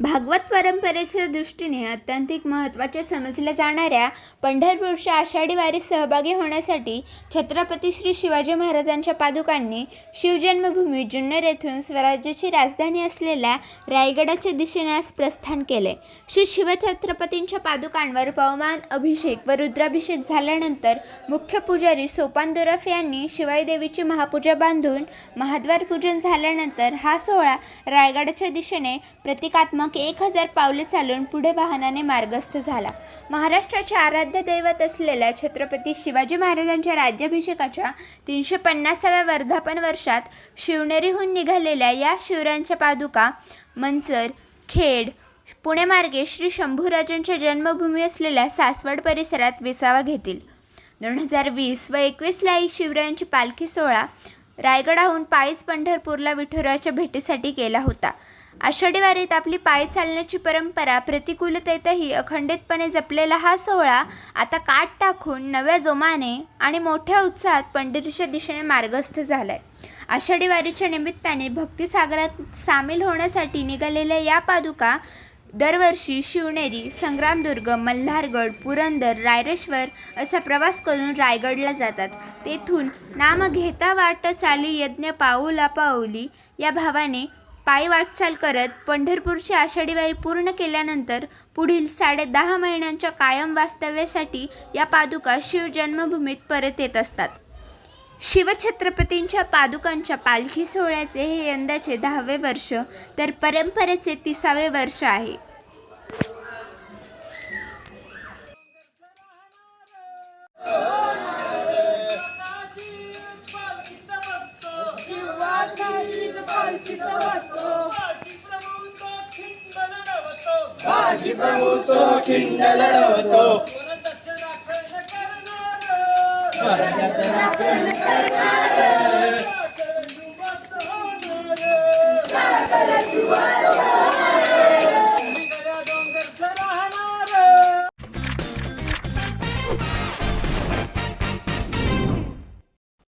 भागवत परंपरेच्या दृष्टीने अत्यंतिक महत्त्वाच्या समजल्या जाणाऱ्या पंढरपूरच्या आषाढी वारीत सहभागी होण्यासाठी छत्रपती श्री शिवाजी महाराजांच्या पादुकांनी शिवजन्मभूमी जुन्नर येथून स्वराज्याची राजधानी असलेल्या रायगडाच्या दिशेने आज प्रस्थान केले. श्री शिवछत्रपतींच्या पादुकांवर पवमान अभिषेक व रुद्राभिषेक झाल्यानंतर मुख्य पुजारी सोपान दोरफ यांनी शिवाई देवीची महापूजा बांधून महाद्वार पूजन झाल्यानंतर हा सोहळा रायगडाच्या दिशेने प्रतिकात्मक एक हजार पावले चालून पुढे वाहनाने मार्गस्थ झाला. महाराष्ट्राचे आराध्य दैवत असलेल्या छत्रपती शिवाजी महाराजांच्या राज्याभिषेकाच्या तीनशे पन्नासाव्या वर्धापन वर्षात शिवनेरीहून निघालेल्या या शिवरायांच्या पादुका मंचर खेड पुणेमार्गे श्री शंभूराजांच्या जन्मभूमी असलेल्या सासवड परिसरात विसावा घेतील. दोन हजार वीस व एकवीसला ही शिवरायांची पालखी सोहळा रायगडाहून पायीच पंढरपूरला विठुराच्या भेटीसाठी केला होता. आषाढी वारीत आपली पायी चालण्याची परंपरा प्रतिकूलतेतही अखंडितपणे जपलेला हा सोहळा आता काट टाकून नव्या जोमाने आणि मोठ्या उत्साहात पंढरीच्या दिशेने मार्गस्थ झालाय. आषाढी वारीच्या निमित्ताने भक्तिसागरात सामील होण्यासाठी निघालेल्या या पादुका दरवर्षी शिवनेरी संग्रामदुर्ग मल्हारगड पुरंदर रायरेश्वर असा प्रवास करून रायगडला जातात. तेथून नाम घेता वाट चाली यज्ञ पाऊला पाऊली या भावाने पायी वाटचाल करत पंढरपूरची आषाढी वारी पूर्ण केल्यानंतर पुढील साडेदहा महिन्यांच्या कायम वास्तव्यासाठी या पादुका शिवजन्मभूमीत परत येत असतात. शिवछत्रपतींच्या पादुकांच्या पालखी सोहळ्याचे हे यंदाचे दहावे वर्ष तर परंपरेचे तिसावे वर्ष आहे. बाजी प्रभू तो खिंड लढवतो स्वराज्यात राखण करणार